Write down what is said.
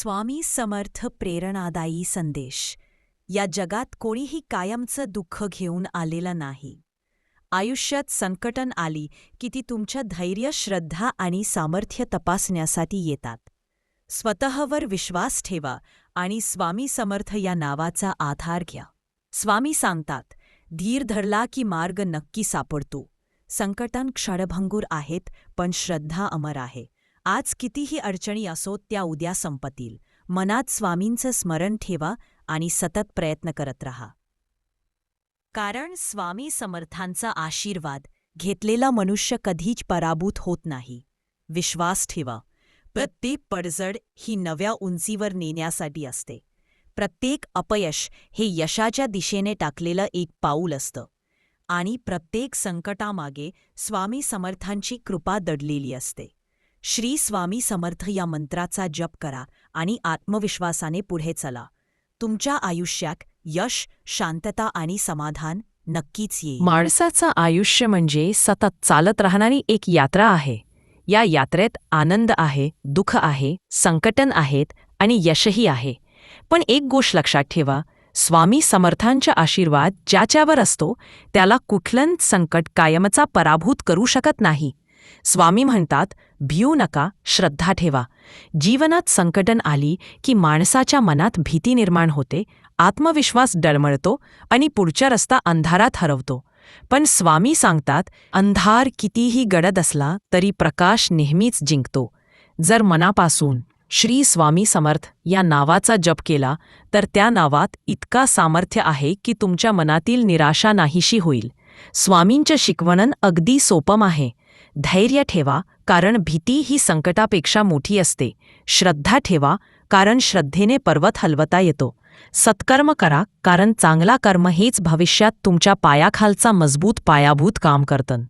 स्वामी समर्थ प्रेरणादायी संदेश. या जगात कोणीही कायमचं दुःख घेऊन आलेलं नाही. आयुष्यात संकटन आली की ती तुमच्या धैर्य श्रद्धा आणि सामर्थ्य तपासण्यासाठी येतात. स्वतःवर विश्वास ठेवा आणि स्वामी समर्थ या नावाचा आधार घ्या. स्वामी सांगतात धीर धरला की मार्ग नक्की सापडतो. संकटन क्षणभंगूर आहेत पण श्रद्धा अमर आहे. आज कितीही अडचणी असो त्या उद्या संपतील. मनात स्वामींचं स्मरण ठेवा आणि सतत प्रयत्न करत रहा. कारण स्वामी समर्थांचा आशीर्वाद घेतलेला मनुष्य कधीच पराभूत होत नाही. विश्वास ठेवा. प्रत्येक पडझड ही नव्या उंचीवर नेण्यासाठी असते. प्रत्येक अपयश हे यशाच्या दिशेने टाकलेलं एक पाऊल असतं. आणि प्रत्येक संकटामागे स्वामी समर्थांची कृपा दडलेली असते. श्री स्वामी समर्थ या मंत्राचा जप करा आणि आत्मविश्वासाने पुढे चला. तुमच्या आयुष्यात यश शांतता आणि समाधान नक्कीच येईल. माणसाचं आयुष्य म्हणजे सतत चालत राहणारी एक यात्रा आहे. या यात्रेत आनंद आहे दुःख आहे संकटन आहेत आणि यशही आहे. पण एक गोष्ट लक्षात ठेवा स्वामी समर्थांचा आशीर्वाद ज्याच्यावर असतो त्याला कुठलं संकट कायमचा पराभूत करू शकत नाही. स्वामी म्हणतात भिऊ नका श्रद्धा ठेवा. जीवनात संकटन आली की माणसाच्या मनात भीती निर्माण होते आत्मविश्वास डळमळतो आणि पुढचा रस्ता अंधारात हरवतो. पण स्वामी सांगतात अंधार कितीही गडद असला तरी प्रकाश नेहमीच जिंकतो. जर मनापासून श्री स्वामी समर्थ या नावाचा जप केला तर त्या नावात इतका सामर्थ्य आहे की तुमच्या मनातील निराशा नाहीशी होईल. स्वामींचं शिकवणन अगदी सोपम आहे. धैर्य ठेवा कारण भीती ही संकटापेक्षा मोठी असते. श्रद्धा ठेवा कारण श्रद्धेने पर्वत हलवता येतो. सत्कर्म करा कारण चांगला कर्म हेच भविष्यात तुमच्या पायाखालचा मजबूत पायाभूत काम करतं